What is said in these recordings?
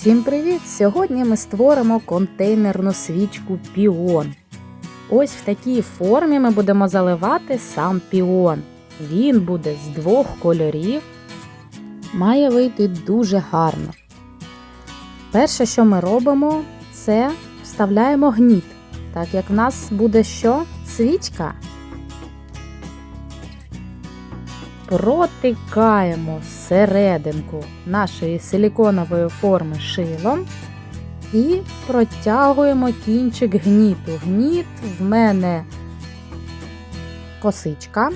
Всім привіт! Сьогодні ми створимо контейнерну свічку піон. Ось в такій формі ми будемо заливати сам піон. Він буде з двох кольорів. Має вийти дуже гарно. Перше, що ми робимо, це вставляємо гніт, так як в нас буде що? Свічка. Протикаємо серединку нашої силіконової форми шилом і протягуємо кінчик гніту. Гніт в мене косичка.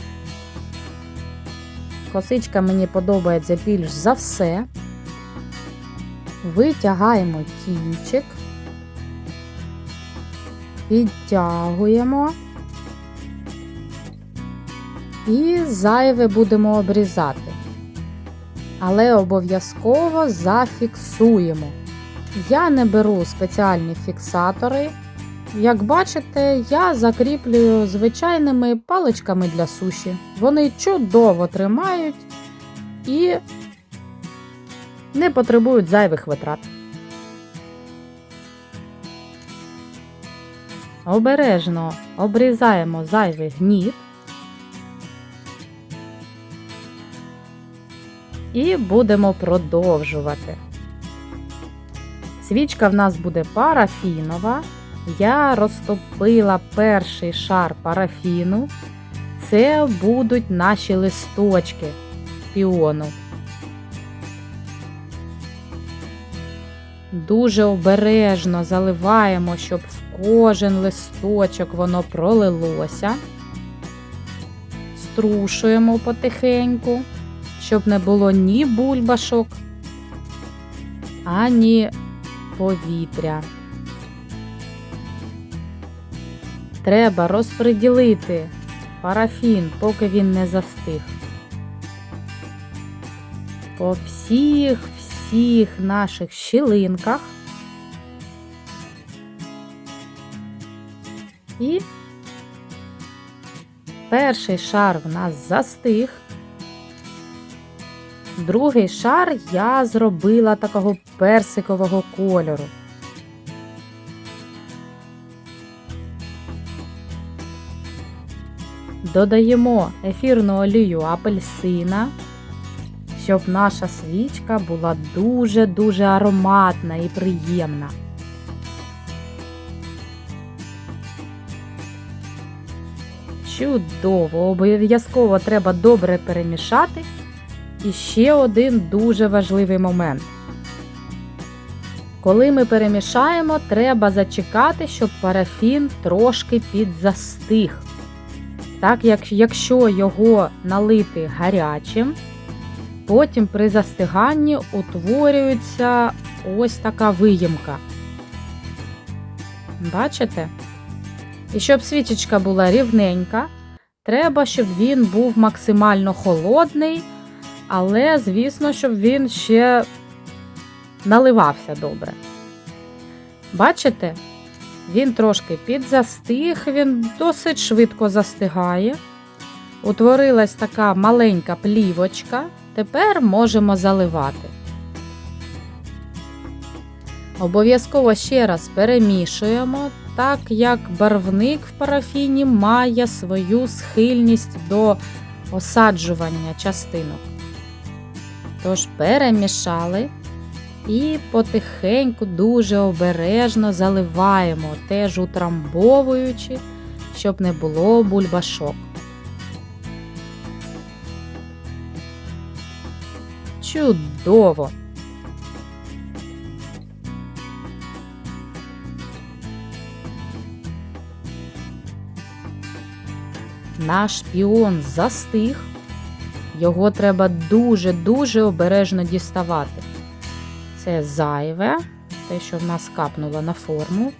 Косичка мені подобається більш за все. Витягаємо кінчик, підтягуємо. І зайве будемо обрізати. Але обов'язково зафіксуємо. Я не беру спеціальні фіксатори. Як бачите, я закріплюю звичайними паличками для суші. Вони чудово тримають і не потребують зайвих витрат. Обережно обрізаємо зайвий гніт. І будемо продовжувати. Свічка в нас буде парафінова. Я розтопила перший шар парафіну. Це будуть наші листочки піону. Дуже обережно заливаємо, щоб в кожен листочок воно пролилося. Струшуємо потихеньку щоб не було ні бульбашок, ані повітря. Треба розподілити парафін, поки він не застиг. По всіх всіх наших щілинках. І перший шар в нас застиг. Другий шар я зробила такого персикового кольору. Додаємо ефірну олію апельсина, щоб наша свічка була дуже-дуже ароматна і приємна. Чудово! Обов'язково треба добре перемішати. І ще один дуже важливий момент. Коли ми перемішаємо, треба зачекати, щоб парафін трошки підзастиг. Так як якщо його налити гарячим, потім при застиганні утворюється ось така виїмка. Бачите? І щоб свічечка була рівненька, треба, щоб він був максимально холодний. Але, звісно, щоб він ще наливався добре. Бачите? Він трошки підзастиг, він досить швидко застигає. Утворилась така маленька плівочка. Тепер можемо заливати. Обов'язково ще раз перемішуємо, так як барвник в парафіні має свою схильність до осаджування частинок. Тож перемішали і потихеньку, дуже обережно заливаємо, теж утрамбовуючи, щоб не було бульбашок. Чудово! Наш піон застиг. Його треба дуже-дуже обережно діставати. Це зайве, те, що в нас капнуло на форму.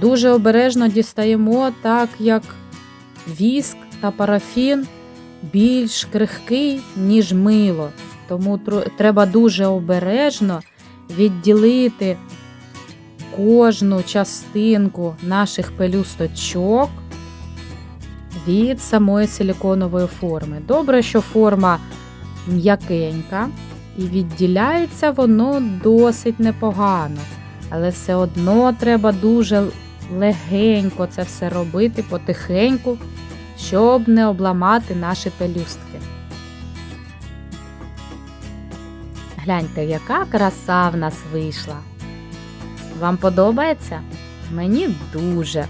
Дуже обережно дістаємо, так як віск та парафін більш крихкий, ніж мило. Тому треба дуже обережно відділити кожну частинку наших пелюсточок від самої силіконової форми. Добре, що форма м'якенька, І відділяється воно досить непогано. Але все одно треба дуже легенько це все робити потихеньку, щоб не обламати наші пелюстки. Гляньте, яка краса в нас вийшла. Вам подобається? Мені дуже.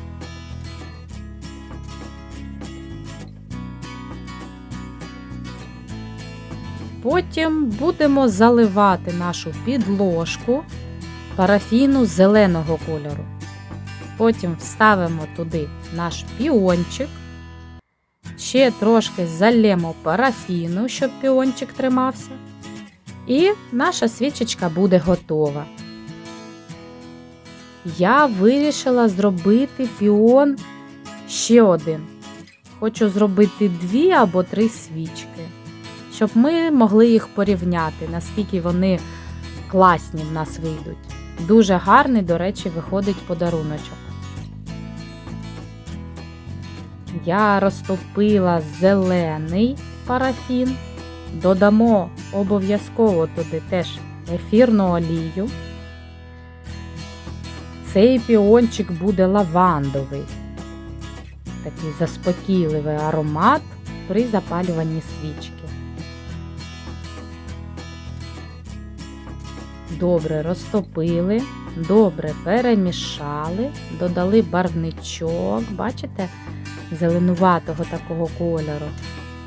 Потім будемо заливати нашу підложку парафіну зеленого кольору. Потім вставимо туди наш піончик. Ще трошки залємо парафіну, щоб піончик тримався. І наша свічечка буде готова. Я вирішила зробити піон ще один. Хочу зробити дві або три свічки, щоб ми могли їх порівняти, наскільки вони класні в нас вийдуть. Дуже гарний, до речі, виходить подаруночок. Я розтопила зелений парафін. Додамо обов'язково туди теж ефірну олію. Цей піончик буде лавандовий. Такий заспокійливий аромат при запалюванні свічки. Добре розтопили, добре перемішали, додали барвничок, бачите, зеленуватого такого кольору.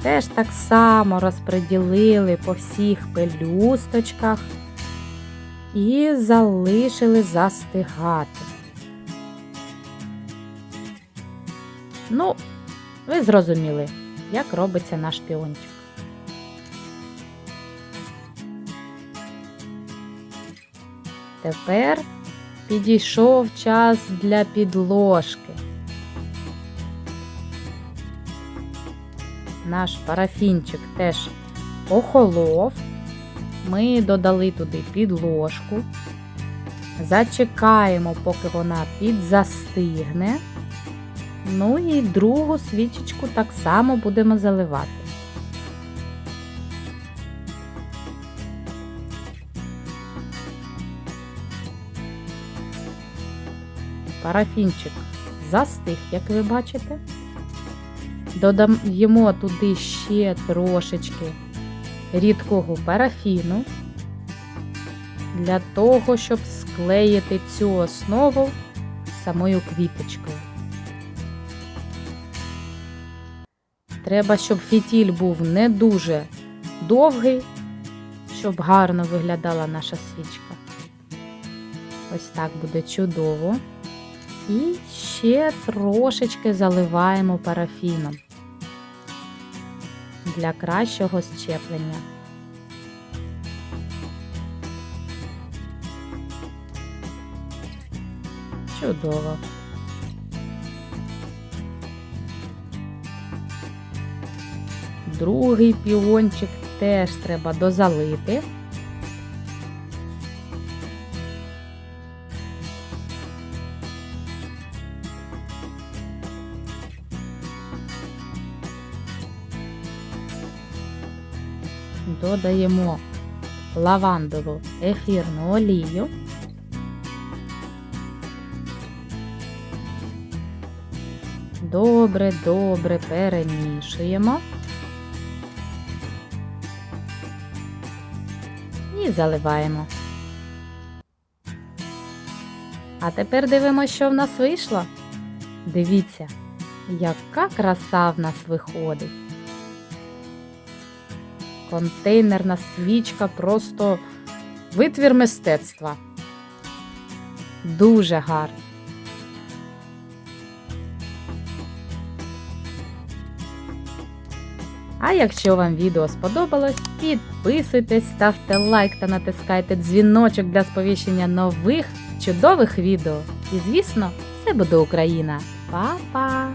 Теж так само розподілили по всіх пелюсточках і залишили застигати. Ну, ви зрозуміли, як робиться наш піончик. Тепер підійшов час для підложки. Наш парафінчик теж охолов. Ми додали туди підложку. Зачекаємо, поки вона підзастигне. Ну і другу свічечку так само будемо заливати. Парафінчик застиг, як ви бачите. Додаємо туди ще трошечки рідкого парафіну для того, щоб склеїти цю основу самою квіточкою. Треба, щоб фітіль був не дуже довгий, щоб гарно виглядала наша свічка. Ось так буде чудово. І ще трошечки заливаємо парафіном для кращого щеплення. Чудово. Другий піончик теж треба дозалити. Додаємо лавандову ефірну олію. Добре, добре перемішуємо і заливаємо. А тепер дивимося, що в нас вийшло. Дивіться, яка краса в нас виходить контейнерна свічка просто витвір мистецтва. Дуже гарно. А якщо вам відео сподобалось, підписуйтесь, ставте лайк та натискайте дзвіночок для сповіщення нових чудових відео. І, звісно, все буде Україна. Па-па!